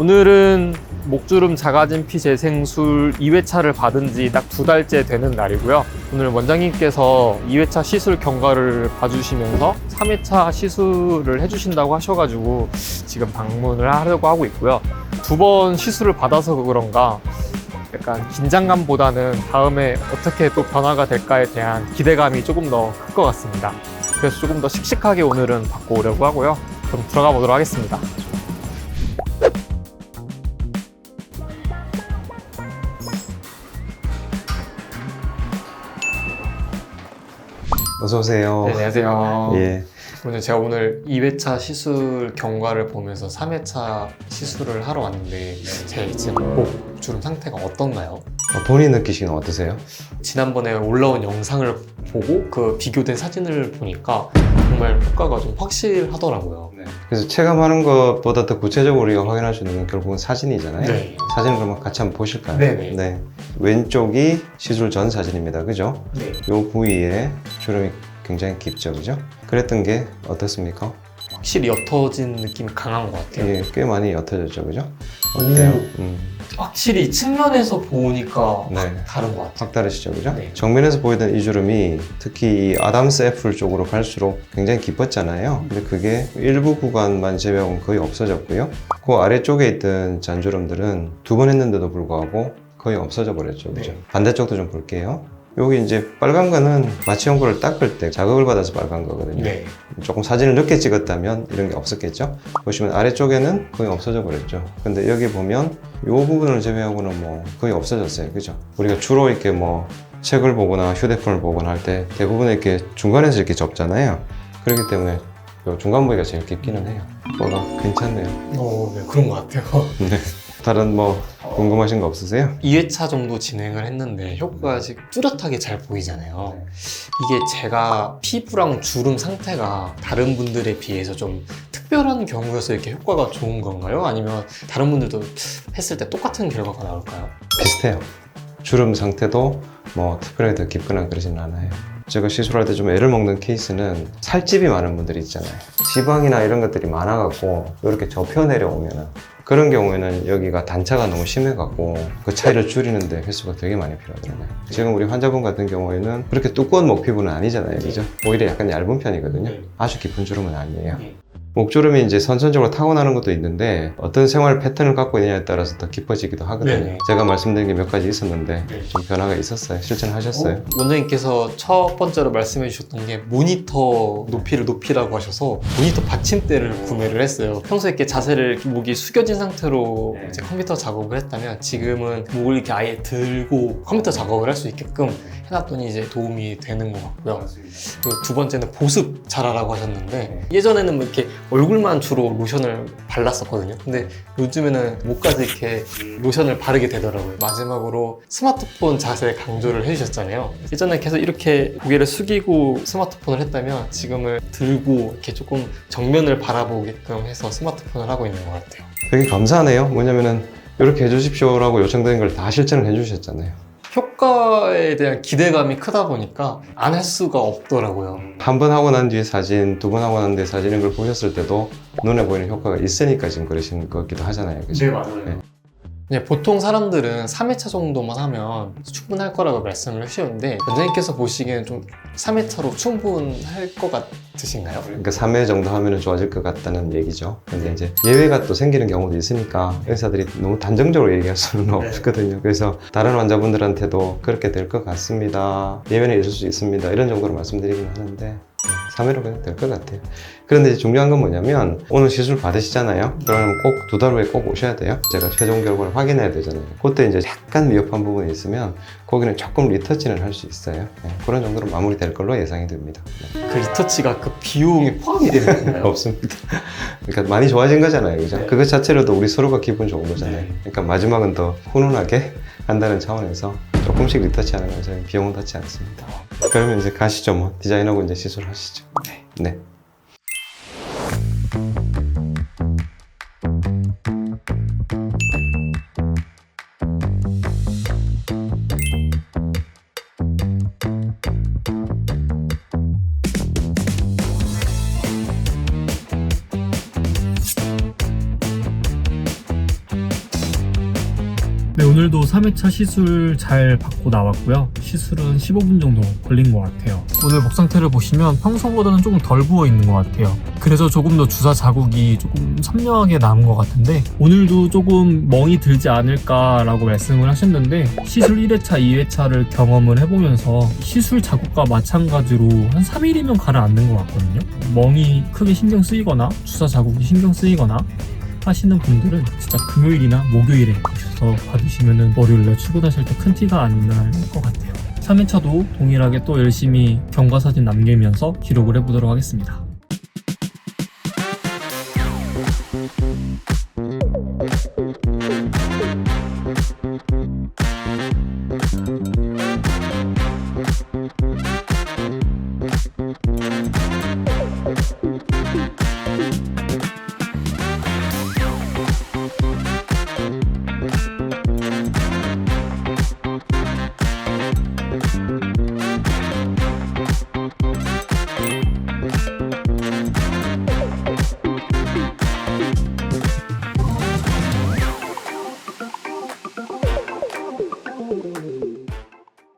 오늘은 목주름 작아진 피 재생술 2회차를 받은 지 딱 두 달째 되는 날이고요. 오늘 원장님께서 2회차 시술 경과를 봐주시면서 3회차 시술을 해주신다고 하셔가지고 지금 방문을 하려고 하고 있고요. 두 번 시술을 받아서 그런가 약간 긴장감보다는 다음에 어떻게 또 변화가 될까에 대한 기대감이 조금 더 클 것 같습니다. 그래서 조금 더 씩씩하게 오늘은 받고 오려고 하고요. 그럼 들어가 보도록 하겠습니다. 어서 오세요. 네, 안녕하세요. 예. 오늘 제가 오늘 2회차 시술 경과를 보면서 3회차 시술을 하러 왔는데 제 지금 목 주름 상태가 어떤가요? 어, 본인 느끼시는 어떠세요? 지난번에 올라온 영상을 보고 그 비교된 사진을 보니까 정말 효과가 좀 확실하더라고요. 그래서 체감하는 것보다 더 구체적으로 우리가 확인할 수 있는 건 결국은 사진이잖아요. 네. 사진을 그러면 같이 한번 보실까요? 네네. 네. 왼쪽이 시술 전 사진입니다. 그죠? 네. 요 부위에 주름이 굉장히 깊죠. 그죠? 그랬던 게 어떻습니까? 확실히 옅어진 느낌이 강한 것 같아요. 예, 꽤 많이 옅어졌죠. 그죠? 어때요? 오. 음, 확실히 측면에서 보니까 네. 다른 것 같아요. 확 다르시죠. 그죠? 네. 정면에서 보이던 이 주름이 특히 이 아담스 애플 쪽으로 갈수록 굉장히 깊었잖아요. 근데 그게 일부 구간만 제외하고는 거의 없어졌고요. 그 아래쪽에 있던 잔주름들은 두 번 했는데도 불구하고 거의 없어져 버렸죠. 그죠? 네. 반대쪽도 좀 볼게요. 여기 이제 빨간 거는 마취 연고를 닦을 때 자극을 받아서 빨간 거거든요. 네. 조금 사진을 늦게 찍었다면 이런 게 없었겠죠. 보시면 아래쪽에는 거의 없어져 버렸죠. 근데 여기 보면 이 부분을 제외하고는 뭐 거의 없어졌어요. 그죠? 우리가 주로 이렇게 뭐 책을 보거나 휴대폰을 보거나 할 때 대부분 이렇게 중간에서 이렇게 접잖아요. 그렇기 때문에 이 중간 부위가 제일 깊기는 해요. 뭐가 괜찮네요. 어, 네, 그런 것 같아요. 네. 다른 뭐 궁금하신 거 없으세요? 2회차 정도 진행을 했는데 효과가 아직 뚜렷하게 잘 보이잖아요. 이게 제가 피부랑 주름 상태가 다른 분들에 비해서 좀 특별한 경우여서 이렇게 효과가 좋은 건가요? 아니면 다른 분들도 했을 때 똑같은 결과가 나올까요? 비슷해요. 주름 상태도 뭐 특별하게 더 깊거나 그러지는 않아요. 제가 시술할 때 좀 애를 먹는 케이스는 살집이 많은 분들이 있잖아요. 지방이나 이런 것들이 많아갖고 이렇게 접혀 내려오면은 그런 경우에는 여기가 단차가 너무 심해갖고 그 차이를 줄이는데 횟수가 되게 많이 필요하더라고요. 지금 우리 환자분 같은 경우에는 그렇게 두꺼운 목 피부는 아니잖아요. 그죠? 오히려 약간 얇은 편이거든요. 네. 아주 깊은 주름은 아니에요. 네. 목주름이 이제 선천적으로 타고나는 것도 있는데 어떤 생활 패턴을 갖고 있느냐에 따라서 더 깊어지기도 하거든요. 네네. 제가 말씀드린 게 몇 가지 있었는데 네. 좀 변화가 있었어요. 실천을 하셨어요. 어, 원장님께서 첫 번째로 말씀해 주셨던 게 모니터 높이를 높이라고 하셔서 모니터 받침대를 구매를 했어요. 평소에 이렇게 자세를 목이 숙여진 상태로 네. 이제 컴퓨터 작업을 했다면 지금은 목을 이렇게 아예 들고 컴퓨터 작업을 할 수 있게끔 해놨더니 이제 도움이 되는 것 같고요. 두 번째는 보습 잘하라고 하셨는데 예전에는 뭐 이렇게 얼굴만 주로 로션을 발랐었거든요. 근데 요즘에는 목까지 이렇게 로션을 바르게 되더라고요. 마지막으로 스마트폰 자세 강조를 해주셨잖아요. 예전에 계속 이렇게 고개를 숙이고 스마트폰을 했다면 지금은 들고 이렇게 조금 정면을 바라보게끔 해서 스마트폰을 하고 있는 것 같아요. 되게 감사하네요. 뭐냐면은 이렇게 해주십시오라고 요청드린 걸다 실천을 해주셨잖아요. 효과에 대한 기대감이 크다 보니까 안 할 수가 없더라고요. 한 번 하고 난 뒤에 사진, 두 번 하고 난 뒤에 사진 이런 걸 보셨을 때도 눈에 보이는 효과가 있으니까 지금 그러신 것 같기도 하잖아요. 그죠? 맞아요. 네. 네, 보통 사람들은 3회차 정도만 하면 충분할 거라고 말씀을 해주셨는데 원장님께서 보시기에는 좀 3회차로 충분할 것 같으신가요? 그러니까 3회 정도 하면 좋아질 것 같다는 얘기죠. 근데 이제 예외가 또 생기는 경우도 있으니까 의사들이 너무 단정적으로 얘기할 수는 네. 없거든요. 그래서 다른 환자분들한테도 그렇게 될 것 같습니다. 예외는 있을 수 있습니다. 이런 정도로 말씀드리긴 하는데 3회로 그냥 될 것 같아요. 그런데 이제 중요한 건 뭐냐면 오늘 시술 받으시잖아요. 그러면 꼭 두 달 후에 꼭 오셔야 돼요. 제가 최종 결과를 확인해야 되잖아요. 그때 이제 약간 미흡한 부분이 있으면 거기는 조금 리터치는 할 수 있어요. 네, 그런 정도로 마무리될 걸로 예상이 됩니다. 네. 그 리터치가 그 비용에 포함이 되는 건가요? 없습니다. 그러니까 많이 좋아진 거잖아요. 그죠? 네. 그것 자체로도 우리 서로가 기분 좋은 거잖아요. 네. 그러니까 마지막은 더 훈훈하게 한다는 차원에서 조금씩 리터치 하는 건 저희 비용은 닿지 않습니다. 그러면 이제 가시죠. 뭐 디자인하고 이제 시술하시죠. 네. 오늘도 3회차 시술 잘 받고 나왔고요. 시술은 15분 정도 걸린 것 같아요. 오늘 목 상태를 보시면 평소보다는 조금 덜 부어 있는 것 같아요. 그래서 조금 더 주사 자국이 조금 선명하게 남은 것 같은데 오늘도 조금 멍이 들지 않을까라고 말씀을 하셨는데 시술 1회차, 2회차를 경험을 해보면서 시술 자국과 마찬가지로 한 3일이면 가라앉는 것 같거든요. 멍이 크게 신경 쓰이거나 주사 자국이 신경 쓰이거나 하시는 분들은 진짜 금요일이나 목요일에 오셔서 봐주시면은 월요일날 출근하실 때 큰 티가 안 날 것 같아요. 3회차도 동일하게 또 열심히 경과사진 남기면서 기록을 해보도록 하겠습니다.